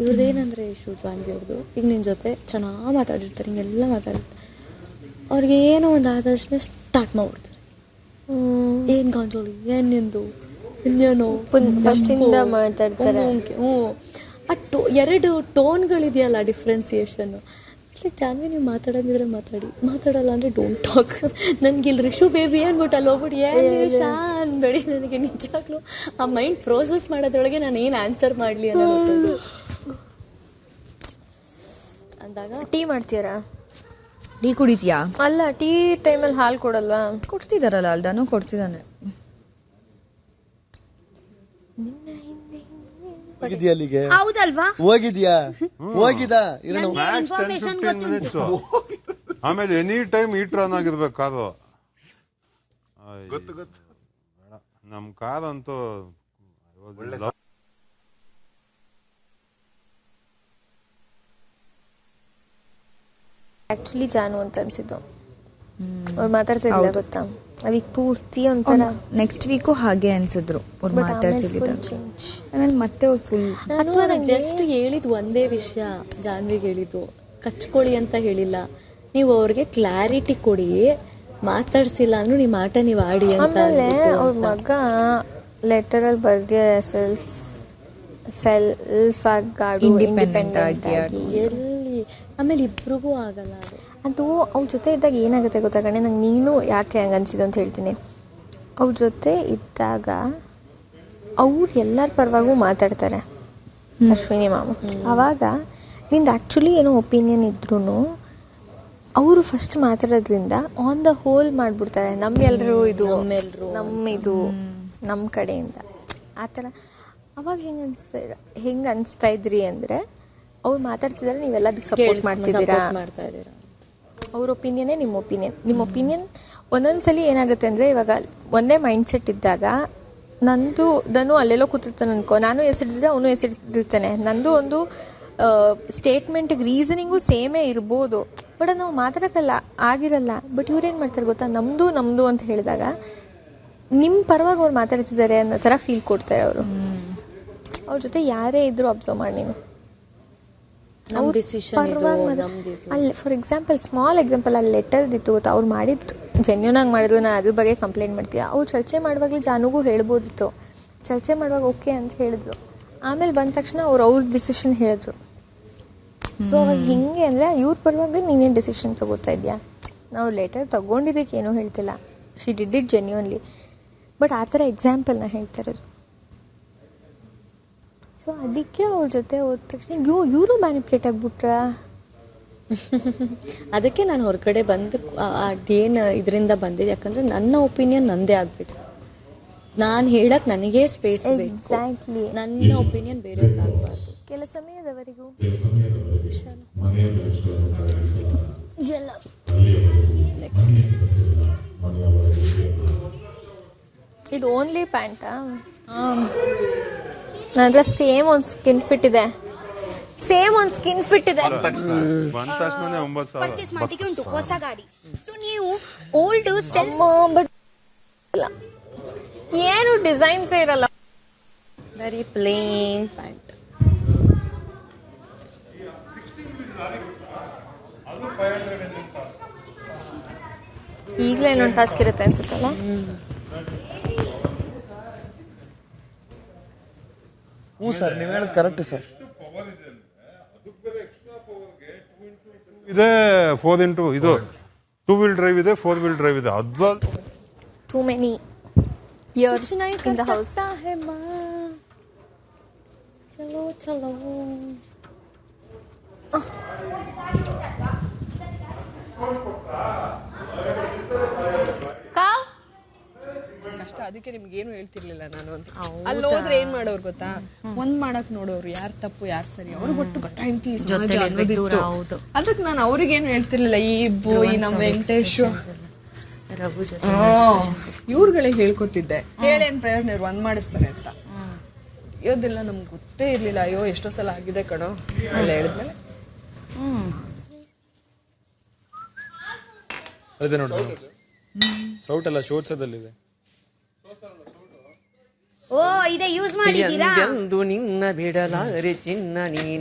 ಇವ್ರದ್ದು ಏನಂದರೆ ಇಶ್ಯೂ ಜಾನ್ವಿ ಅವ್ರದ್ದು ಈಗ ನಿನ್ನ ಜೊತೆ ಚೆನ್ನಾಗಿ ಮಾತಾಡಿರ್ತಾರೆ ಹಿಂಗೆಲ್ಲ ಮಾತಾಡಿರ್ತಾರೆ. ಅವ್ರಿಗೆ ಏನೋ ಒಂದು ಆದ ತಕ್ಷಣ ಸ್ಟಾರ್ಟ್ ಮಾಡ್ಬಿಡ್ತಾರೆ ಏನು ಗಾಂಜೋಳು ಏನು ನಿಂದು ಇನ್ನೇನು? ಫಸ್ಟಿಂದ ಮಾತಾಡ್ತಾರೆ. ಹ್ಞೂ, ಆ ಟೋ ಎರಡು ಟೋನ್ಗಳಿದೆಯಲ್ಲ ಡಿಫ್ರೆನ್ಸಿಯೇಷನ್ನು ಲೈಕ್ ಜಾನ್ವಿ ನೀವು ಮಾತಾಡೋಂಗಿದ್ರೆ ಮಾತಾಡಿ. ಮಾತಾಡಲ್ಲ ಅಂದರೆ ಡೋಂಟ್ ಟಾಕ್ ನನಗೆ ಇಲ್ಲಿ ರಿಶು ಬೇಬಿ ಅಂದ್ಬಿಟ್ಟು ಅಲ್ಲಿ ಹೋಗ್ಬಿಡಿ? ಏನು ಶಾ ಅನ್ಬೇಡಿ ನನಗೆ ನಿಜವಾಗ್ಲೂ ಆ ಮೈಂಡ್ ಪ್ರೋಸೆಸ್ ಮಾಡೋದ್ರೊಳಗೆ ನಾನು ಏನು ಆನ್ಸರ್ ಮಾಡಲಿ ಅನ್ನೋದು ಅಂದಾಗ ಟೀ ಮಾಡ್ತೀರಾ ಟೀ ಕುಡಿತೀಯಾ? ಅಲ್ಲ ಟೀ ಟೈಮಲ್ಲಿ ಹಾಲು ಕೊಡಲ್ವಾ? ಕೊಡ್ತಿದಾರಲ್ಲ ಅಲ್ದಾನು ಕೊಡ್ತಿದ್ದಾನೆ ಹೋಗಿದ್ಯಾ ಅಲ್ಲಿಗೆ? ಹೌದಲ್ವಾ? ಹೋಗಿದ್ಯಾ? ಹೋಗಿದಾ ಇರೋಣ ಮ್ಯಾಚ್ ಟೆನ್ ಫಿಫ್ಟೀನ್ ಮಿನಿಟ್ಸ್ ಆಮೇಲೆ ಎನಿ ಟೈಮ್ ಈಟ್ ರನ್ ಆಗಿರ್ಬೇಕು ಅದು ಗೊತ್ತು ಗೊತ್ತು. ನಮ್ ಕಾದಂತೂ ಆಕ್ಚುಲಿ ಜಾನು ಅಂತ ಅನ್ಸಿದ್ದು. ಅವ್ರು ಮಾತಾಡ್ತಿರ್ಲಿಲ್ಲ ಗೊತ್ತಾ? ಅವೀಗ ಪೂರ್ತಿ ಒಂಥರ ನೆಕ್ಸ್ಟ್ ವೀಕು ಹಾಗೆ ಅನ್ಸಿದ್ರು. ಅವ್ರು ಮಾತಾಡ್ತಿದ್ದಿಲ್ಲ ಆಮೇಲೆ ಮತ್ತೆ ಅವ್ರು ಫುಲ್ ನಾನು ಜಸ್ಟ್ ಹೇಳಿದ್ ಒಂದೇ ವಿಷಯ ಜಾನ್ವಿಗೆ ಹೇಳಿದ್ದು. ಕಚ್ಕೊಳ್ಳಿ ಅಂತ ಹೇಳಿಲ್ಲ. ನೀವು ಅವ್ರಿಗೆ ಕ್ಲಾರಿಟಿ ಕೊಡಿ. ಮಾತಾಡ್ಸಿಲ್ಲ ಅಂದ್ರೆ ನಿಮ್ಮ ಆಟ ನೀವು ಆಡಿ ಅಂತ ಆಮೇಲೆ ಅವ್ರ. ಮಗ ಲೆಟರಲ್ಲಿ ಬರ್ದಿಯ ಸೆಲ್ಫ್ ಸೆಲ್ಫ್ ಆಗಿ ಇಂಡಿಪೆಂಡೆಂಟ್ ಆಗಿ. ಆಗಿ ಎಲ್ಲಿ ಆಮೇಲೆ ಇಬ್ರಿಗೂ ಆಗಲ್ಲ ಅದು. ಅದು ಅವ್ರ ಜೊತೆ ಇದ್ದಾಗ ಏನಾಗುತ್ತೆ ಗೊತ್ತಾ ಕಣೆ? ನಂಗೆ ನೀನು ಯಾಕೆ ಹಂಗೆ ಅನಿಸಿದ್ದು ಅಂತ ಹೇಳ್ತೀನಿ. ಅವ್ರ ಜೊತೆ ಇದ್ದಾಗ ಅವ್ರು ಎಲ್ಲರ ಪರವಾಗೂ ಮಾತಾಡ್ತಾರೆ. ಅಶ್ವಿನಿ ಮಾಮ. ಅವಾಗ ನಿಂದು ಆ್ಯಕ್ಚುಲಿ ಏನೋ ಒಪಿನಿಯನ್ ಇದ್ರೂ ಅವರು ಫಸ್ಟ್ ಮಾತಾಡೋದ್ರಿಂದ ಆನ್ ದ ಹೋಲ್ ಮಾಡಿಬಿಡ್ತಾರೆ. ನಮ್ಮೆಲ್ಲರೂ ಇದು. ನಮ್ಮೆಲ್ಲರೂ ನಮ್ಮ ಇದು. ನಮ್ಮ ಕಡೆಯಿಂದ. ಆ ಥರ. ಅವಾಗ ಹೆಂಗೆ ಅನಿಸ್ತಾ ಹೆಂಗೆ ಅನಿಸ್ತಾ ಇದ್ರಿ ಅಂದರೆ ಅವ್ರು ಮಾತಾಡ್ತಿದಾರೆ ನೀವೆಲ್ಲ ಅದಕ್ಕೆ ಸಪೋರ್ಟ್ ಮಾಡ್ತಿದ್ದೀರಾ? ಮಾಡ್ತಾ ಇದ್ದೀರಾ? ಅವ್ರ ಒಪಿನಿಯನ್ ನಿಮ್ಮ ಒಪಿನಿಯನ್ ನಿಮ್ಮ ಒಪಿನಿಯನ್ ಒಂದೊಂದ್ಸಲಿ ಏನಾಗುತ್ತೆ ಅಂದ್ರೆ ಇವಾಗ ಒಂದೇ ಮೈಂಡ್ ಸೆಟ್ ಇದ್ದಾಗ ನಂದು ನಾನು ಅಲ್ಲೆಲ್ಲೋ ಕೂತಿರ್ತಾನೆ ಅನ್ಕೋ ನಾನು ಎಸಿಡಿದ್ರೆ ಅವನು ಎಸಿಡ್ತಿರ್ತಾನೆ ನಂದು ಒಂದು ಸ್ಟೇಟ್ಮೆಂಟಿಗೆ ರೀಸನಿಂಗು ಸೇಮೇ ಇರ್ಬೋದು. ಬಟ್ ನಾವು ಮಾತಾಡೋಕ್ಕಲ್ಲ ಆಗಿರಲ್ಲ. ಬಟ್ ಇವ್ರೇನು ಮಾಡ್ತಾರೆ ಗೊತ್ತಾ? ನಮ್ಮದು ನಮ್ಮದು ಅಂತ ಹೇಳಿದಾಗ ನಿಮ್ಮ ಪರವಾಗಿ ಅವ್ರು ಮಾತಾಡ್ತಿದ್ದಾರೆ ಅನ್ನೋ ಥರ ಫೀಲ್ ಕೊಡ್ತಾರೆ ಅವರು. ಅವ್ರ ಜೊತೆ ಯಾರೇ ಇದ್ರೂ ಅಬ್ಸರ್ವ್ ಮಾಡಿ ನೀನು ನಮ್ ಅವ್ರ್ ಡಿಸಿಷನ್ ಇದು ಪರವಾಗಿ ಮಾತ್ರ- ನಮ್ದಿದು ಅಲ್ಲಿ ಫಾರ್ ಎಕ್ಸಾಂಪಲ್ ಸ್ಮಾಲ್ ಎಕ್ಸಾಂಪಲ್ ಅಲ್ಲಿ ಲೆಟರ್ದಿತ್ತು ಗೊತ್ತಾ? ಅವ್ರು ಮಾಡಿದ್ದು ಜೆನ್ಯೂನ್ ಆಗಿ ಮಾಡಿದ್ರು ನಾನು ಅದ್ರ ಬಗ್ಗೆ ಕಂಪ್ಲೇಂಟ್ ಮಾಡ್ತೀಯ? ಅವ್ರು ಚರ್ಚೆ ಮಾಡುವಾಗಲೇ ಜಾನುಗೂ ಹೇಳ್ಬೋದಿತ್ತು. ಚರ್ಚೆ ಮಾಡುವಾಗ ಓಕೆ ಅಂತ ಹೇಳಿದ್ರು. ಆಮೇಲೆ ಬಂದ ತಕ್ಷಣ ಅವ್ರು ಅವ್ರ ಡಿಸಿಷನ್ ಹೇಳಿದ್ರು. ಸೊ ಅವಾಗ ಹಿಂಗೆ ಅಂದರೆ ಇವ್ರ ಪರವಾಗಿ ನೀನೇನು ಡಿಸಿಷನ್ ತಗೋತಾ ಇದೆಯಾ? ನಾವು ಲೆಟರ್ ತಗೊಂಡಿದ್ದಕ್ಕೆ ಏನೂ ಹೇಳ್ತಿಲ್ಲ. She did it genuinely but ಆ ಥರ ಎಕ್ಸಾಂಪಲ್ನ ಹೇಳ್ತಾ ಇರೋದು. ಸೊ ಅದಕ್ಕೆ ಅವ್ರ ಜೊತೆ ಹೋದ ತಕ್ಷಣ ಇವ್ ಇವರು ಮ್ಯಾನಿಪ್ಯುಲೇಟ್ ಆಗಿಬಿಟ್ರೆ? ಅದಕ್ಕೆ ನಾನು ಹೊರಗಡೆ ಬಂದು ಅದೇನು ಇದರಿಂದ ಬಂದಿದೆ ಯಾಕಂದರೆ ನನ್ನ ಒಪಿನಿಯನ್ ನಂದೇ ಆಗಬೇಕು. ನಾನು ಹೇಳಕ್ಕೆ ನನಗೇ ಸ್ಪೇಸ್ ಬೇಕು. ಎಕ್ಸಾಕ್ಟ್ಲಿ ನನ್ನ ಒಪಿನಿಯನ್ ಬೇರೆಯವ್ರದ್ದಾಗಬಾರ್ದು ಕೆಲ ಸಮಯದವರೆಗೂ. ನೆಕ್ಸ್ಟ್ ಇದು ಓನ್ಲಿ ಪ್ಯಾಂಟಾ ನನ್ನ ಸೇಮ್ ಒಂದು ಸ್ಕಿನ್ ಫಿಟ್ ಇದೆ. ಸೇಮ್ ಒಂದು ಸ್ಕಿನ್ ಫಿಟ್ ಇದೆ. ಬಂದ ತಕ್ಷಣ ಬಂದ ತಕ್ಷಣನೇ ಒಂಬತ್ತು ಪರ್ಚೇಸ್ ಸಾವಿರ ಉಂಟು ಹೊಸ ಗಾಡಿ. ಸೊ ನೀವು ಓಲ್ಡ್ ಸೆಲ್ ಬಟ್ ಏನು ಡಿಸೈನ್ಸ್ ಇರಲ್ಲ. ವೆರಿ ಪ್ಲೇನ್ ಪ್ಯಾಂಟ್ ಈಗಲೇ ಇನ್ನೊಂದು ಟಾಸ್ಕ್ ಇರುತ್ತೆ ಅನ್ಸುತ್ತಲ್ಲ? ಹ್ಞೂ ಸರ್ ನೀವು ಹೇಳೋದು ಕರೆಕ್ಟ್ ಸರ್ ಇದೆ ಫೋರ್ ಇಂಟು ಇದು ಟೂ ವೀಲ್ ಡ್ರೈವ್ ಇದೆ ಫೋರ್ ವೀಲ್ ಡ್ರೈವ್ ಇದೆ ಅದ್ಲ too many years in the house ಚಲೋ ಚಲೋ Oh. ಅದಕ್ಕೆ ನಿಮ್ಗೆ ಏನು ಹೇಳ್ತಿರ್ಲಿಲ್ಲ ನಾನು ಅಂತ. ಅಲ್ಲಿ ಹೋದ್ರೆ ಏನ್ ಮಾಡೋರು ಗೊತ್ತಾ? ಒಂದ್ ಮಾಡಕ್ ನೋಡೋರು ಯಾರ್ ತಪ್ಪು ಯಾರ್ ಸರಿ? ಅವ್ರು ಒಟ್ಟು ಅನ್ನೋದಿತ್ತು. ಅದಕ್ಕೆ ನಾನು ಅವ್ರಿಗೇನು ಹೇಳ್ತಿರ್ಲಿಲ್ಲ ಈ ಇಬ್ಬು ಈ ನಮ್ಮ ವೆಂಕಟೇಶ್. ರಘು ಜೊತೆ. ಹೇಳ್ಕೊತಿದ್ದೆ. ಹೇಳೇನ್ ಪ್ರಯೋಜನ ಇವ್ರು ಒಂದ್ ಮಾಡಿಸ್ತಾರೆ ಅಂತ. ಇವದೆಲ್ಲ ನಮ್ಗೆ ಗೊತ್ತೇ ಇರ್ಲಿಲ್ಲ. ಅಯ್ಯೋ ಎಷ್ಟೋ ಸಲ ಆಗಿದೆ ಕಣೋ. ಎಲ್ಲ ಹೇಳಿದ್ಮೇಲೆ. ಅದೇ ನೋಡಿ. ಸೌಟ್ ಎಲ್ಲ ಶೋಟ್ಸದಲ್ಲಿದೆ ಓ ಇದೆ ಯೂಸ್ ಮಾಡಿದ್ದೀರಾ? ಎಂದು ನಿನ್ನ ಬಿಡಲಾರೆ ಚಿನ್ನ ನೀನೆ.